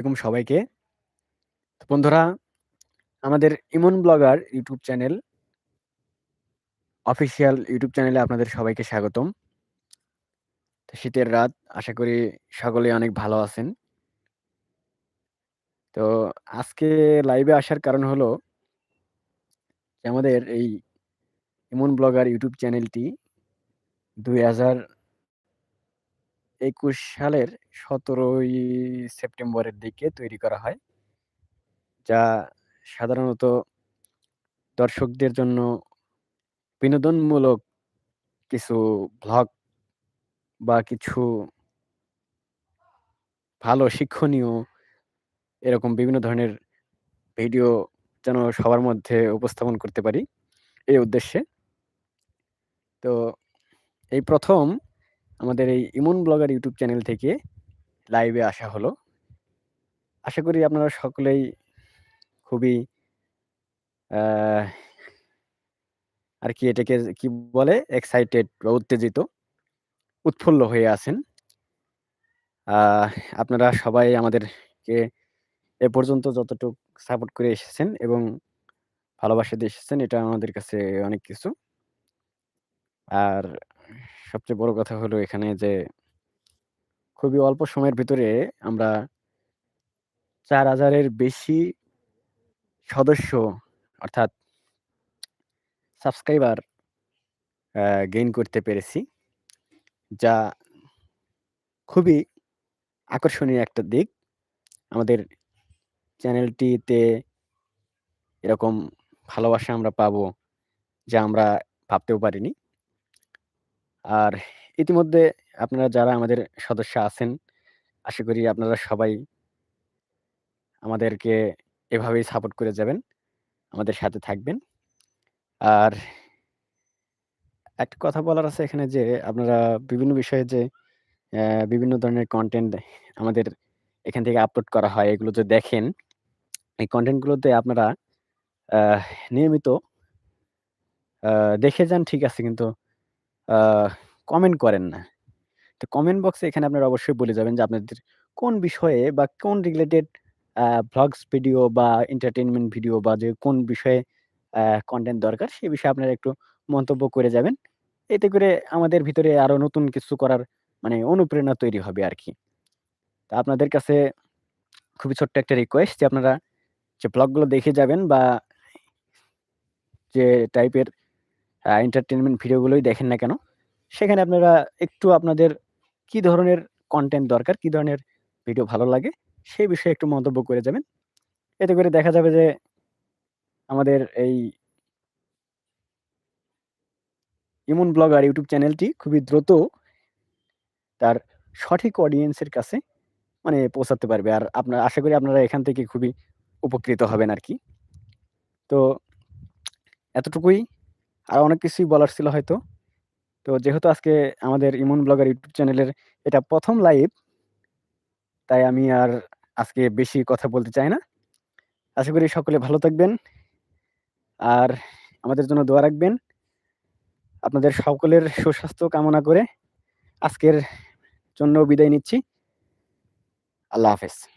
এরকম সবাইকে। তো বন্ধুরা, আমাদের Imon blogger YouTube channel official YouTube চ্যানেলে আপনাদের সবাইকে স্বাগতম। তো শীতের রাত। আশা করি সকলে অনেক ভালো আছেন। তো আজকে লাইভে আসার কারণ হলো আমাদের এই ইমন ব্লগার ইউটিউব চ্যানেলটি ২০২১ সালের ১৭ই সেপ্টেম্বরের দিকে তৈরি করা হয়। যা সাধারণত দর্শকদের জন্য বিনোদনমূলক কিছু ভ্লগ বা কিছু ভালো শিক্ষণীয় এরকম বিভিন্ন ধরনের ভিডিও যেন সবার মধ্যে উপস্থাপন করতে পারি, এই উদ্দেশ্যে। তো এই ১ম আমাদের এই ইমন ব্লগার ইউটিউব চ্যানেল থেকে লাইভে আসা হলো। আশা করি আপনারা সকলেই খুবই আর কি এটাকে কি বলে? এক্সাইটেড বা উত্তেজিত, উৎফুল্ল হয়ে আছেন। আপনারা সবাই আমাদেরকে এ পর্যন্ত যতটুক সাপোর্ট করে এসেছেন এবং ভালোবাসা দিয়ে এসেছেন এটা আমাদের কাছে অনেক কিছু। আর সবচেয়ে বড় কথা হলো এখানে যে খুবই অল্প সময়ের ভিতরে আমরা চার হাজারের বেশি সদস্য অর্থাৎ সাবস্ক্রাইবার গেইন করতে পেরেছি। যা খুবই আকর্ষণীয় একটা দিক। আমাদের চ্যানেলটিতে এরকম ভালোবাসা আমরা পাবো, যা আমরা ভাবতেও পারিনি। আর ইতিমধ্যে আপনারা যারা আমাদের সদস্য আছেন, আশা করি আপনারা সবাই আমাদেরকে এভাবেই সাপোর্ট করে যাবেন। আমাদের সাথে থাকবেন। আর একটা কথা বলার আছে এখানে যে আপনারা বিভিন্ন বিষয়ে যে বিভিন্ন ধরনের কন্টেন্ট আমাদের এখান থেকে আপলোড করা হয়, এগুলো যে দেখেন, এই কন্টেন্টগুলোতে আপনারা নিয়মিত দেখে যান ঠিক আছে কিন্তু কমেন্ট করেন না। তো কমেন্ট বক্সে এখানে আপনারা অবশ্যই বলে যাবেন যে আপনাদের কোন বিষয়ে বা কোন রিলেটেড ভ্লগস ভিডিও বা এন্টারটেনমেন্ট ভিডিও বা যে কোন বিষয়ে কন্টেন্ট দরকার সে বিষয়ে আপনারা একটু মন্তব্য করে যাবেন। এতে করে আমাদের ভিতরে আরও নতুন কিছু করার মানে অনুপ্রেরণা তৈরি হবে আর কি তা আপনাদের কাছে খুবই ছোট্ট একটা রিকোয়েস্ট যে আপনারা যে ব্লগগুলো দেখে যাবেন বা যে টাইপের আ এন্টারটেইনমেন্ট ভিডিওগুলোই দেখেন না কেন, সেখানে আপনারা একটু আপনাদের কি ধরনের কন্টেন্ট দরকার, কি ধরনের ভিডিও ভালো লাগে, সেই বিষয়ে একটু মন্তব্য করে যাবেন। এতে করে দেখা যাবে যে আমাদের এই ইমন ব্লগার ইউটিউব চ্যানেলটি খুবই দ্রুত তার সঠিক অডিয়েন্সের কাছে মানে পৌঁছাতে পারবে। আর আপনার আশা করি আপনারা এখান থেকে খুবই উপকৃত হবেন আর কি তো এতটুকুই। আর অনেক কিছুই বলার ছিল হয়তো। তো যেহেতু আজকে আমাদের ইমন ব্লগার ইউটিউব চ্যানেলের এটা প্রথম লাইভ তাই আমি আর আজকে বেশি কথা বলতে চাই না। আশা করি সকলে ভালো থাকবেন। আর আমাদের জন্য দোয়া রাখবেন। আপনাদের সকলের সুস্বাস্থ্য কামনা করে আজকের জন্য বিদায় নিচ্ছি। আল্লাহ হাফেজ।